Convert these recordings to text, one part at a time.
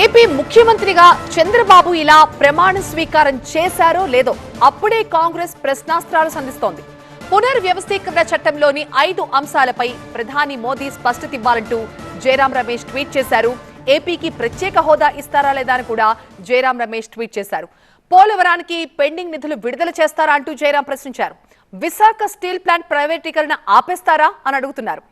AP ముఖ్యమంత్రిగా చంద్రబాబు ఇలా ప్రమాణ స్వీకారం చేశారో లేదో అప్పుడే కాంగ్రెస్ ప్రశ్నాస్త్రాలు సంధిస్తోంది. పునర్వ్యవస్థీకరణ చట్టంలోని ఐదు అంశాలపై ప్రధాని మోదీ స్పష్టత ఇవ్వాలంటూ జయరాం రమేష్ ట్వీట్ చేశారు. ఏపీకి ప్రత్యేక హోదా ఇస్తారా లేదా అని కూడా జయరాం రమేష్ ట్వీట్ చేశారు. పోలవరానికి పెండింగ్ నిధులు విడుదల చేస్తారా అంటూ జయరాం ప్రశ్నించారు. విశాఖ స్టీల్ ప్లాంట్ ప్రైవేటీకరణ ఆపేస్తారా అని అడుగుతున్నారు.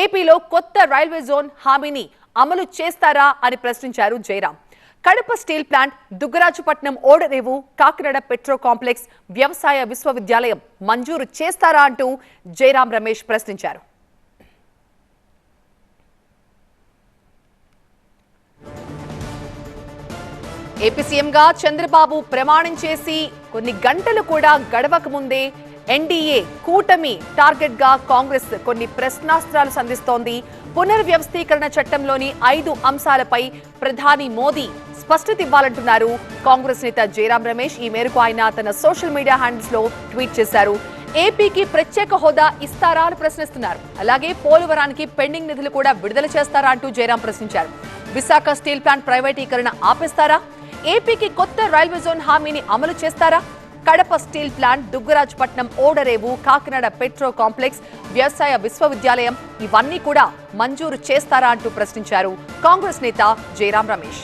ఏపీలో కొత్త రైల్వే జోన్ హామీని అమలు చేస్తారా అని ప్రశ్నించారు జయరాం. కడప స్టీల్ ప్లాంట్ దుగ్గరాజుపట్నం ఓడరేవు కాకినాడ పెట్రో కాంప్లెక్స్ వ్యవసాయ విశ్వవిద్యాలయం మంజూరు చేస్తారా అంటూ జయరాం రమేష్ ప్రశ్నించారు. ఏపీ సీఎంగా చంద్రబాబు ప్రమాణం చేసి కొన్ని గంటలు కూడా గడవక ముందే ఎన్డీఏ కూటమి టార్గెట్గా కాంగ్రెస్ కొన్ని ప్రశ్నాస్త్రాలు సంధిస్తోంది. పునర్వ్యవస్థీకరణ చట్టంలోని ఐదు అంశాలపై ప్రధాని మోదీ స్పష్టత ఇవ్వాలంటున్నారు. కాంగ్రెస్ నేత జయరాం రమేష్ ఈ మేరకు ఆయన తన సోషల్ మీడియా హ్యాండిల్స్లో ట్వీట్ చేశారు. ఏపీకి ప్రత్యేక హోదా ఇస్తారా అని ప్రశ్నిస్తున్నారు. అలాగే పోలవరానికి పెండింగ్ నిధులు కూడా విడుదల చేస్తారా అంటూ జయరాం ప్రశ్నించారు. విశాఖ స్టీల్ ప్లాంట్ ప్రైవేటీకరణ ఆపేస్తారా? ఏపీకి కొత్త రైల్వే జోన్ హామీని అమలు చేస్తారా? కడప స్టీల్ ప్లాంట్ దుగ్గరాజపట్నం ఓడరేవు కాకినాడ పెట్రో కాంప్లెక్స్ వ్యవసాయ విశ్వవిద్యాలయం ఇవన్నీ కూడా మంజూరు చేస్తారా అంటూ ప్రశ్నించారు కాంగ్రెస్ నేత జయరాం రమేష్.